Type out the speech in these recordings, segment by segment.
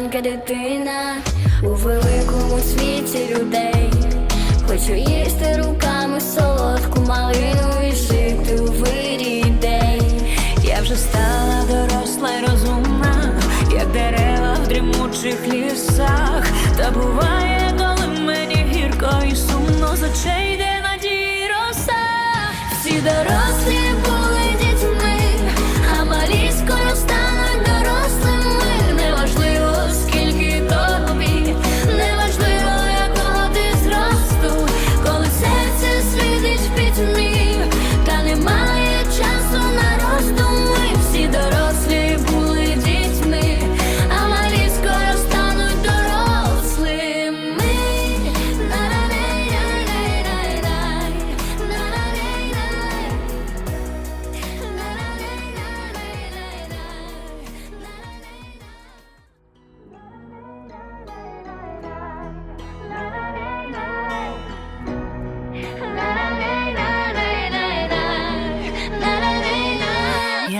маленька дитина у великому світі людей. Хочу їсти руками солодку малину і жити у вирі ідей. Я вже стала доросла й розумна, як дерева в дрімучих лісах.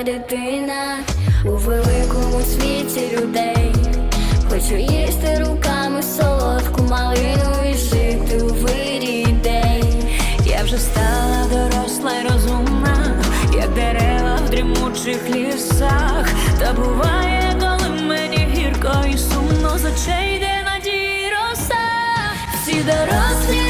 маленька дитина у великому світі людей. Хочу їсти руками солодку малину і жити у вирі ідей. Я вже стала доросла й розумна, як дерева в дрімучих лісах. Та буває, коли мені гірко і сумно з очей йде надії роса. Всі дорослі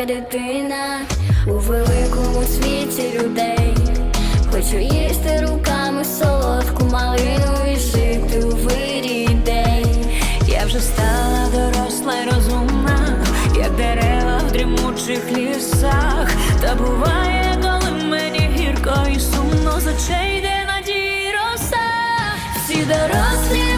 маленька дитина у великому світі людей. Хочу їсти руками солодку малину і жити у вирій день. Я вже стала доросла й розумна, як дерева в дрімучих лісах. Та буває, коли мені гірко і сумно з очей де надій роса. Всі дорослі.